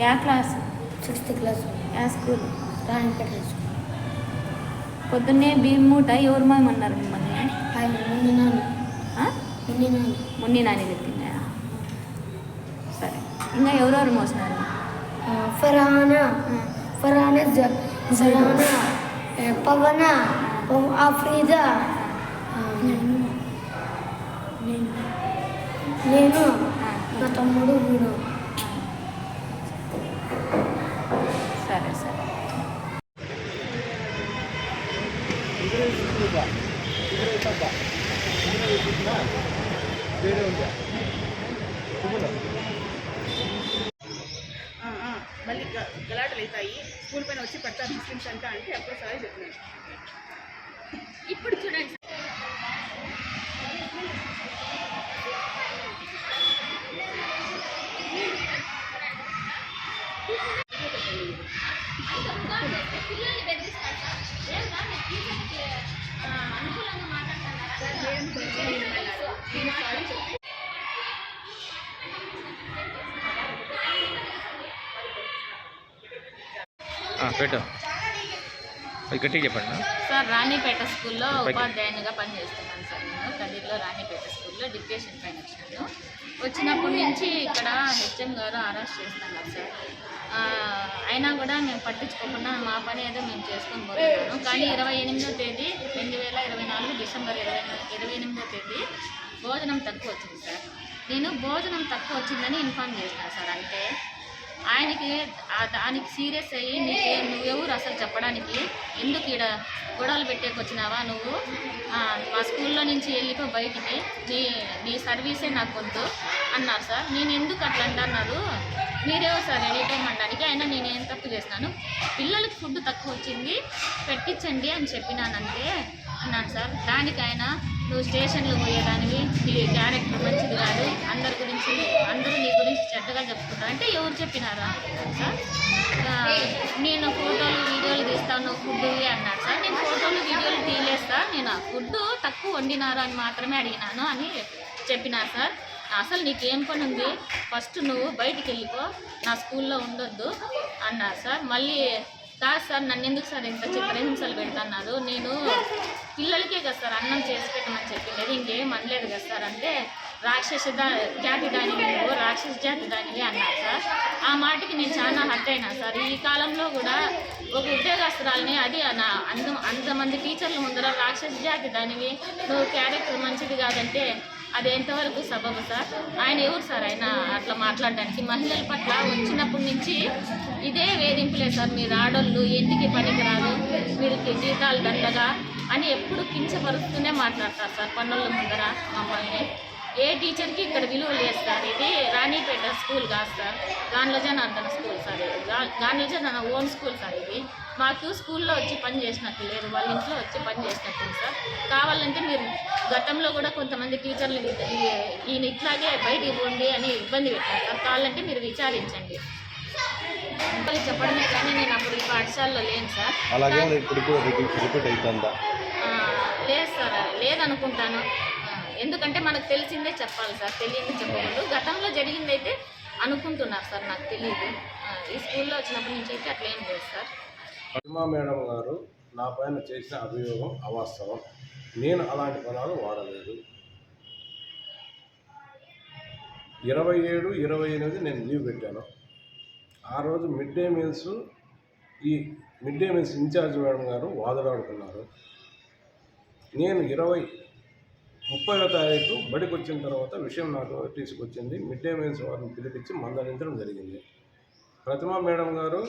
Yeah class? Sixth class. Yeah school. Ranipet high school పొద్దున్నే బియ్యం మూట ఎవరు మాయమన్నారు మిమ్మల్ని? మున్ని నాని? మున్ని నాని. మున్ని నాని చెప్పిందా? సరే. ఇంకా ఎవరెవరు మోసినారు? ఫరానా. ఫరానా జరానా పవన. పవ- ఆఫ్రీదా. ఆ, నేను. నా తమ్ముడు వీడు. మళ్ళీ గ- గలాటలు అవుతాయి. స్కూల్ పైన వచ్చి పడతారు ముస్లిమ్స్ అంతా అంటే అప్పుడు సారీ చెప్పినాను ఇప్పుడు చూడండి. నేను సారీ పెట్టు. గట్టిగా చెప్పండి సార్ రాణిపేట స్కూల్లో. ఉపాధ్యాయునిగా పనిచేస్తున్నాను సార్ నేను. కదిర్లో రాణిపేట స్కూల్లో డిప్యూషన్ పైన వచ్చాను. వచ్చినప్పటి నుంచి ఇక్కడ హెచ్ఎం గారు అరెస్ట్ చేస్తున్నారు సార్. అయినా కూడా మేము పట్టించుకోకుండా మా పని ఏదో మేము చేసుకొని పోతున్నాను కానీ ఇరవై ఎనిమిదో తేదీ రెండు వేల ఇరవై నాలుగు డిసెంబర్ ఇరవై ఇరవై ఎనిమిదో తేదీ భోజనం తక్కువ వచ్చింది సార్. నేను భోజనం తక్కువ వచ్చిందని ఇన్ఫామ్ చేసినా సార్. అంటే ఆయనకి దానికి సీరియస్ అయ్యి నీకే నువ్వెవరు అసలు చెప్పడానికి ఎందుకు ఈడ గొడవలు పెట్టేకి వచ్చినావా నువ్వు మా స్కూల్లో నుంచి వెళ్ళిపో బయటికి. నీ నీ సర్వీసే నాకు వద్దు అన్నారు సార్. నేను ఎందుకు అట్లా అంటున్నారు? మీరేవో సార్ వెళ్ళిపోమనడానికి అయినా నేను ఏం తప్పు చేస్తాను పిల్లలకి ఫుడ్ తక్కువ వచ్చింది పెట్టించండి అని చెప్పినానంటే అన్నాను సార్. దానికైనా నువ్వు స్టేషన్లో పోయేదానివి నీ క్యారెక్టర్ మంచిది కాదు అందరి గురించి అందరూ నీ గురించి చెడ్డగా చెప్పుకుంటారు అంటే ఎవరు చెప్పినారా సార్. నేను ఫోటోలు వీడియోలు తీస్తాను ఫుడ్ అన్నాడు సార్. నేను ఫోటోలు వీడియోలు తీయలేస్తా నేను ఆ ఫుడ్ తక్కువ వండినారు అని మాత్రమే అడిగినాను అని చెప్పినారు సార్. అసలు నీకేం పని ఉంది ఫస్ట్ నువ్వు బయటికి వెళ్ళిపో నా స్కూల్లో ఉండొద్దు అన్నారు సార్. మళ్ళీ కాదు సార్ నన్ను ఎందుకు సార్ ఇంత చిత్రహింసలు పెడుతున్నారు? నేను పిల్లలకే కదా సార్ అన్నం చేసి పెట్టమని చెప్పిండేది. ఇంకేం అనలేదు కదా సార్ అంటే రాక్షస దా జాతి దానివి నువ్వు రాక్షస జాతి దానివి అన్నారు సార్. ఆ మాటకి నేను చాలా హర్ట్ అయినా సార్. ఈ కాలంలో కూడా ఒక ఉద్యోగస్తురాలని అది నా అంత అంతమంది టీచర్ల ముందర రాక్షస జాతి దానివి నువ్వు క్యారెక్టర్ మంచిది కాదంటే అది ఎంతవరకు సబబు సార్? ఆయన ఎవరు సార్ ఆయన అట్లా మాట్లాడడానికి? మహిళల పట్ల వచ్చినప్పటి నుంచి ఇదే వేధింపులే సార్. మీరు ఆడోళ్ళు ఇంటికి పనికిరాదు వీరికి జీతాలు దండగా అని ఎప్పుడు కించపరుస్తూనే మాట్లాడతారు సార్. పన్నుల ముందర మమ్మల్ని. ఏ టీచర్కి ఇక్కడ విలువ లేదు సార్. ఇది రాణిపేట స్కూల్ కాదు సార్. గాన్లజనార్దన స్కూల్ సార్ ఇది. గా- గాన్లజన ఓన్ స్కూల్ సార్ ఇది. మాకు స్కూల్లో వచ్చి పని చేసినట్టు లేదు. వాళ్ళ ఇంట్లో వచ్చి పని చేసినట్టు సార్. కావాలంటే మీరు గతంలో కూడా కొంతమంది టీచర్లు ఈయన ఇట్లాగే బయటికి పోండి అని ఇబ్బంది పెట్టారు సార్. కావాలంటే మీరు విచారించండి. చెప్పడమే కానీ నేను అప్పుడు ఈ పాఠశాలలో లేను సార్. అలాగే ఇప్పుడు రిపీట్ అవుతుందా లేదు సార్. లేదనుకుంటాను ఎందుకంటే మనకు తెలిసిందే చెప్పాలి సార్ తెలియదు చెప్పకూడదు. గతంలో జరిగింది అయితే అనుకుంటున్నారు సార్ నాకు తెలియదు. ఈ స్కూల్లో వచ్చినప్పటి నుంచి అయితే అట్లా ఏం లేదు సార్. పద్మా మేడం గారు నా పైన చేసిన అభియోగం అవాస్తవం. నేను అలాంటి పదాలు వాడలేదు. ఇరవై ఏడు ఇరవై ఎనిమిది నేను లీవ్ పెట్టాను. ఆ రోజు మిడ్ డే మీల్స్ ఈ mid day meals incharge madam గారు వాదులాడుకున్నారు నేను ఇరవై ముప్పైవ తారీఖు బడికి వచ్చిన తర్వాత విషయం నాకు తీసుకొచ్చింది. వచ్చింది మిడ్ డే మీల్స్ వారిని పిలిపించి మందలించడం జరిగింది. ప్రతిమ మేడం గారు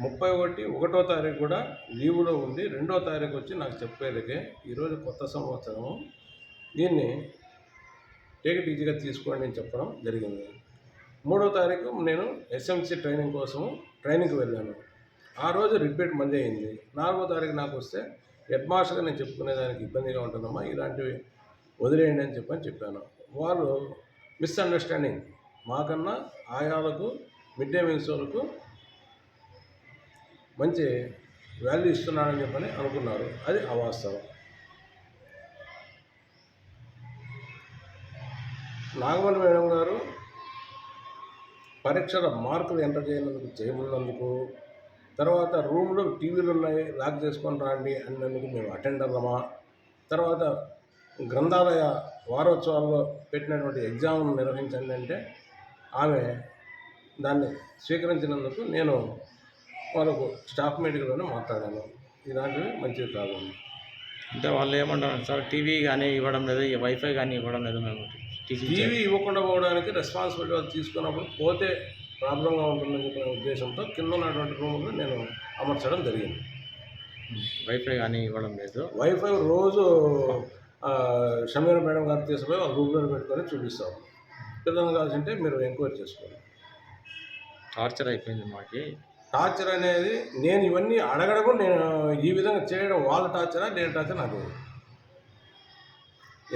ముప్పై ఒకటి ఒకటో తారీఖు కూడా లీవులో ఉంది రెండో తారీఖు వచ్చి నాకు చెప్పేదికే ఈరోజు కొత్త సంవత్సరము. దీన్ని టేక్ ఈజీగా తీసుకోండి అని చెప్పడం జరిగింది. మూడో తారీఖు నేను ఎస్ఎంసి ట్రైనింగ్ కోసం ట్రైనింగ్కి వెళ్ళాను. ఆ రోజు రిపీట్ మళ్ళీ అయింది. నాలుగో తారీఖు నాకు వస్తే హెడ్ మాస్టర్గా నేను చెప్పుకునేదానికి ఇబ్బందిగా ఉంటుందమ్మా. ఇలాంటివి వదిలేయండి అని చెప్పని చెప్పాను. వాళ్ళు మిస్అండర్స్టాండింగ్ మాకన్నా ఆయాలకు మిడ్ డే మీల్స్ వాళ్ళకు మంచి వాల్యూ ఇస్తున్నాడని చెప్పని అనుకున్నారు. అది అవాస్తవం. నాగమణి మేడం గారు పరీక్షల మార్కులు ఎంటర్ చేయనందుకు చేయమన్నందుకు తర్వాత రూమ్లో టీవీలు ఉన్నాయి లాక్ చేసుకొని రాండి అన్నందుకు మేము అటెండర్లమా తర్వాత గ్రంథాలయ వారోత్సవాల్లో పెట్టినటువంటి ఎగ్జామ్ నిర్వహించండి అంటే ఆమె దాన్ని స్వీకరించినందుకు నేను వాళ్ళకు స్టాఫ్ మీటింగ్లోనే మాట్లాడాను. ఇలాంటివి మంచిది కాదు అంటే వాళ్ళు ఏమంటారు సార్ టీవీ కానీ ఇవ్వడం లేదు వైఫై కానీ ఇవ్వడం లేదు మేము టీవీ ఇవ్వకుండా పోవడానికి రెస్పాన్సిబిలిటీ వాళ్ళు తీసుకున్నప్పుడు పోతే ప్రాబ్లంగా ఉంటుందని చెప్పిన ఉద్దేశంతో కింద ఉన్నటువంటి రూమ్లో నేను అమర్చడం జరిగింది. వైఫై కానీ ఇవ్వడం లేదు. వైఫై రోజు షమీర మేడం గారు తీసుకుపోయి వాళ్ళ రూమ్లో పెట్టుకొని చూపిస్తాం. పిల్లలు కావాల్సింటే మీరు ఎంక్వైరీ చేసుకోండి. టార్చర్ అయిపోయింది మాకి. టార్చర్ అనేది నేను ఇవన్నీ అడగడము నేను ఈ విధంగా చేయడం వాళ్ళ టార్చరా నేను టార్చర్ నాకు.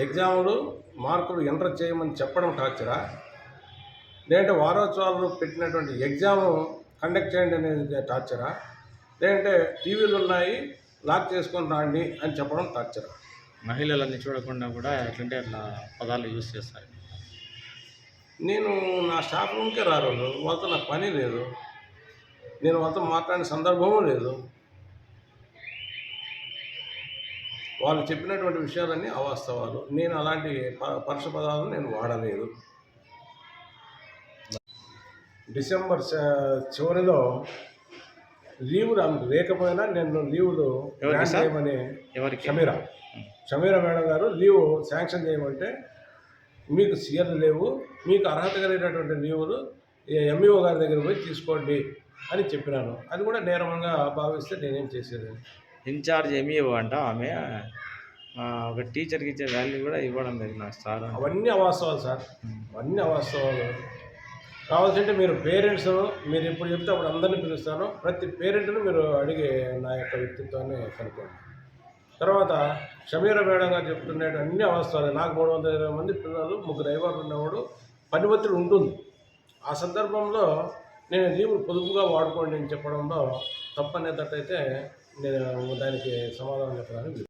ఎగ్జామ్లు మార్కులు ఎంటర్ చేయమని చెప్పడం టార్చరా? లేదంటే వారోత్సవాలు పెట్టినటువంటి ఎగ్జామ్ కండక్ట్ చేయండి అనేది టార్చరా? లేదంటే టీవీలు ఉన్నాయి లాక్ చేసుకొని రాండి అని చెప్పడం టార్చరా? మహిళలన్నీ చూడకుండా కూడా ఎట్లంటే అట్లా పదాలు యూజ్ చేస్తారు. నేను నా స్టాఫ్ రూమ్కే రారు వాళ్ళు. వాళ్ళతో నాకు పని లేదు. నేను వాళ్ళతో మాట్లాడిన సందర్భము లేదు. వాళ్ళు చెప్పినటువంటి విషయాలన్నీ అవాస్తవాలు. నేను అలాంటి పరుష పదాలను నేను వాడలేదు. డిసెంబర్ చివరిలో లీవులు ఆమెకు లేకపోయినా నేను లీవులు ఎవరికి? ఎవరికి షమీరా మేడం గారు లీవ్ శాంక్షన్ చేయమంటే మీకు సీఎల్ లేవు మీకు అర్హత కలిగినటువంటి లీవులు ఎంఈఓ గారి దగ్గర పోయి తీసుకోండి అని చెప్పినాను. అది కూడా నేరంగా భావిస్తే నేనేం చేసేది? ఇన్ఛార్జ్ ఎంఈఓ అంట ఆమె ఒక టీచర్కి ఇచ్చే వాల్యూ కూడా ఇవ్వడం లేదు నాకు సార్ అవన్నీ అవాస్తవాలు సార్. అవన్నీ అవాస్తవాలు. కావాల్సింటే మీరు పేరెంట్స్ మీరు ఎప్పుడు చెప్తే అప్పుడు అందరినీ పిలుస్తాను. ప్రతి పేరెంట్ను మీరు అడిగి నా యొక్క వ్యక్తిత్వాన్ని కనుక్కోండి. తర్వాత షమీరా వేడంగా చెప్తుండే అన్ని అవస్థలు నాకు మూడు వందల ఇరవై మంది పిల్లలు ముగ్గురు డ్రైవర్లు ఉన్నవాడు పని ఒత్తిడి ఉంటుంది. ఆ సందర్భంలో నేను లీవులు పొదుపుగా వాడుకోండి అని చెప్పడంలో తప్పనేటట్టయితే నేను దానికి సమాధానం చెప్పడానికి